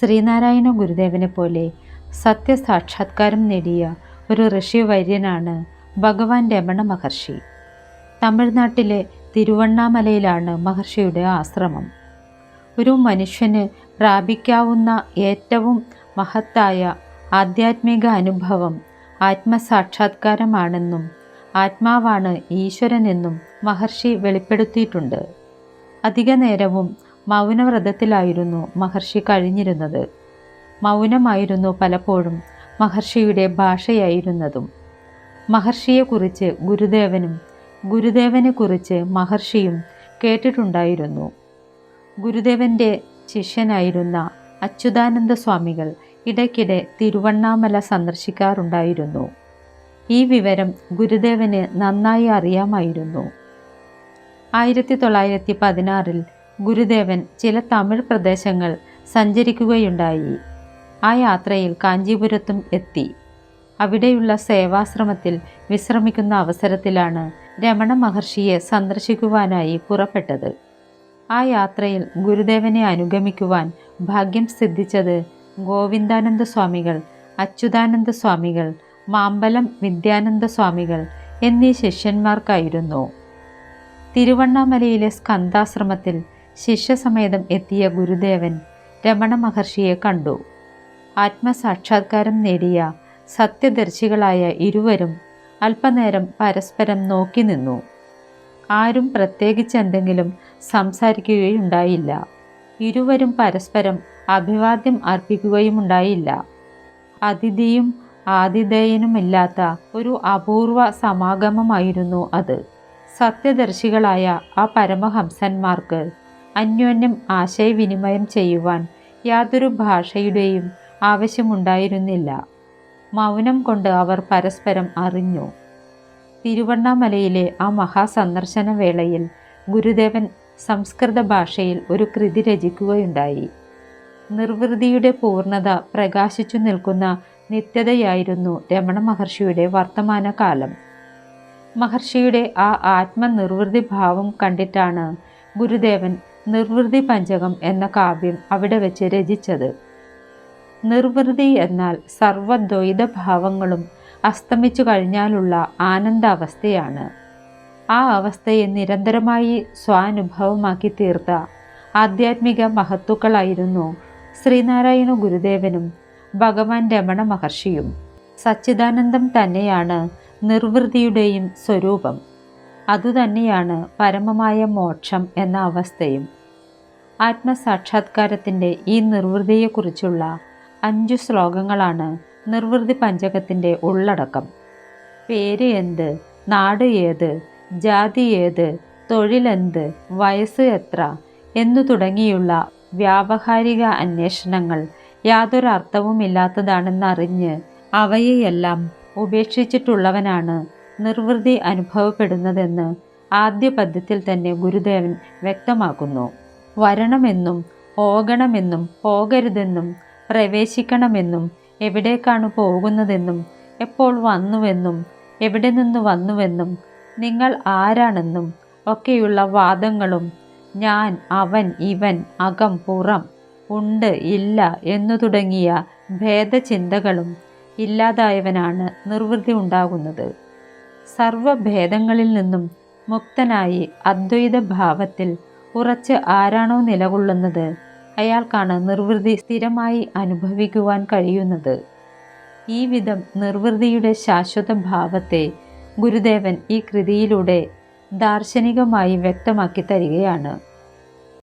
ശ്രീനാരായണ ഗുരുദേവനെ പോലെ സത്യസാക്ഷാത്കാരം നേടിയ ഒരു ഋഷി വൈര്യനാണ് ഭഗവാൻ രമണ മഹർഷി. തമിഴ്നാട്ടിലെ തിരുവണ്ണാമലയിലാണ് മഹർഷിയുടെ ആശ്രമം. ഒരു മനുഷ്യന് പ്രാപിക്കാവുന്ന ഏറ്റവും മഹത്തായ ആധ്യാത്മിക അനുഭവം ആത്മസാക്ഷാത്കാരമാണെന്നും ആത്മാവാണ് ഈശ്വരനെന്നും മഹർഷി വെളിപ്പെടുത്തിയിട്ടുണ്ട്. അധിക നേരവും മൗനവ്രതത്തിലായിരുന്നു മഹർഷി കഴിഞ്ഞിരുന്നത്. മൗനമായിരുന്നു പലപ്പോഴും മഹർഷിയുടെ ഭാഷയായിരുന്നതും. മഹർഷിയെക്കുറിച്ച് ഗുരുദേവനും ഗുരുദേവനെക്കുറിച്ച് മഹർഷിയും കേട്ടിട്ടുണ്ടായിരുന്നു. ഗുരുദേവന്റെ ശിഷ്യനായിരുന്ന അച്യുതാനന്ദ സ്വാമികൾ ഇടയ്ക്കിടെ തിരുവണ്ണാമല സന്ദർശിക്കാറുണ്ടായിരുന്നു. ഈ വിവരം ഗുരുദേവന് നന്നായി അറിയാമായിരുന്നു. ആയിരത്തി തൊള്ളായിരത്തി പതിനാറിൽ ഗുരുദേവൻ ചില തമിഴ് പ്രദേശങ്ങൾ സഞ്ചരിക്കുകയുണ്ടായി. ആ യാത്രയിൽ കാഞ്ചീപുരത്തും എത്തി. അവിടെയുള്ള സേവാശ്രമത്തിൽ വിശ്രമിക്കുന്ന അവസരത്തിലാണ് രമണ മഹർഷിയെ സന്ദർശിക്കുവാനായി പുറപ്പെട്ടത്. ആ യാത്രയിൽ ഗുരുദേവനെ അനുഗമിക്കുവാൻ ഭാഗ്യം സിദ്ധിച്ചത് ഗോവിന്ദാനന്ദ സ്വാമികൾ അച്യുതാനന്ദ സ്വാമികൾ മാമ്പലം വിദ്യാനന്ദ സ്വാമികൾ എന്നീ ശിഷ്യന്മാർക്കായിരുന്നു. തിരുവണ്ണാമലയിലെ സ്കന്ധാശ്രമത്തിൽ ശിഷ്യസമേതം എത്തിയ ഗുരുദേവൻ രമണ മഹർഷിയെ കണ്ടു. ആത്മസാക്ഷാത്കാരം നേടിയ സത്യദർശികളായ ഇരുവരും അല്പനേരം പരസ്പരം നോക്കി നിന്നു. ആരും പ്രത്യേകിച്ച് എന്തെങ്കിലും സംസാരിക്കുകയുണ്ടായില്ല. ഇരുവരും പരസ്പരം അഭിവാദ്യം അർപ്പിക്കുകയുമുണ്ടായില്ല. അതിഥിയും ആതിഥേയനുമില്ലാത്ത ഒരു അപൂർവ സമാഗമമായിരുന്നു അത്. സത്യദർശികളായ ആ പരമഹംസന്മാർക്ക് അന്യോന്യം ആശയവിനിമയം ചെയ്യുവാൻ യാതൊരു ഭാഷയുടെയും ആവശ്യമുണ്ടായിരുന്നില്ല. മൗനം കൊണ്ട് അവർ പരസ്പരം അറിഞ്ഞു. തിരുവണ്ണാമലയിലെ ആ മഹാസന്ദർശന വേളയിൽ ഗുരുദേവൻ സംസ്കൃത ഭാഷയിൽ ഒരു കൃതി രചിക്കുകയുണ്ടായി. നിർവൃതിയുടെ പൂർണത പ്രകാശിച്ചു നിൽക്കുന്ന നിത്യതയായിരുന്നു രമണ മഹർഷിയുടെ വർത്തമാനകാലം. മഹർഷിയുടെ ആ ആത്മനിർവൃതി ഭാവം കണ്ടിട്ടാണ് ഗുരുദേവൻ നിർവൃതി പഞ്ചകം എന്ന കാവ്യം അവിടെ വെച്ച് രചിച്ചത്. നിർവൃതി എന്നാൽ സർവദ്വൈത ഭാവങ്ങളും അസ്തമിച്ചു കഴിഞ്ഞാലുള്ള ആനന്ദാവസ്ഥയാണ്. ആ അവസ്ഥയെ നിരന്തരമായി സ്വാനുഭവമാക്കി തീർത്ത ആധ്യാത്മിക മഹത്തുക്കളായിരുന്നു ശ്രീനാരായണ ഗുരുദേവനും ഭഗവാൻ രമണ മഹർഷിയും. സച്ചിദാനന്ദം തന്നെയാണ് നിർവൃതിയുടെയും സ്വരൂപം. അതുതന്നെയാണ് പരമമായ മോക്ഷം എന്ന അവസ്ഥയും. ആത്മസാക്ഷാത്കാരത്തിന്റെ ഈ നിർവൃതിയെക്കുറിച്ചുള്ള അഞ്ചു ശ്ലോകങ്ങളാണ് നിർവൃതി പഞ്ചകത്തിന്റെ ഉള്ളടക്കം. പേര് എന്ത്? നാട് ഏത്? ജാതി ഏത്? തൊഴിലെന്ത് വയസ്സ് എത്ര? എന്നു തുടങ്ങിയുള്ള വ്യാവഹാരിക അന്വേഷണങ്ങൾ യാതൊരു യാതൊരർത്ഥവുമില്ലാത്തതാണെന്നറിഞ്ഞ് അവയെയെല്ലാം ഉപേക്ഷിച്ചിട്ടുള്ളവനാണ് നിർവൃതി അനുഭവപ്പെടുന്നതെന്ന് ആദ്യ പദ്യത്തിൽ തന്നെ ഗുരുദേവൻ വ്യക്തമാക്കുന്നു. വരണമെന്നും പോകണമെന്നും പോകരുതെന്നും പ്രവേശിക്കണമെന്നും എവിടേക്കാണ് പോകുന്നതെന്നും എപ്പോൾ വന്നുവെന്നും എവിടെ നിന്ന് വന്നുവെന്നും നിങ്ങൾ ആരാണെന്നും ഒക്കെയുള്ള വാദങ്ങളും ഞാൻ അവൻ ഇവൻ അകം പുറം ഉണ്ട് ഇല്ല എന്നു തുടങ്ങിയ ഭേദചിന്തകളും ഇല്ലാതായവനാണ് നിർവൃത്തി ഉണ്ടാകുന്നത്. സർവഭേദങ്ങളിൽ നിന്നും മുക്തനായി അദ്വൈത ഭാവത്തിൽ ഉറച്ച് ആരാണോ നിലകൊള്ളുന്നത്. അയാൾക്കാണ് നിർവൃതി സ്ഥിരമായി അനുഭവിക്കുവാൻ കഴിയുന്നത്. ഈ വിധം നിർവൃതിയുടെ ശാശ്വത ഭാവത്തെ ഗുരുദേവൻ ഈ കൃതിയിലൂടെ ദാർശനികമായി വ്യക്തമാക്കി തരികയാണ്.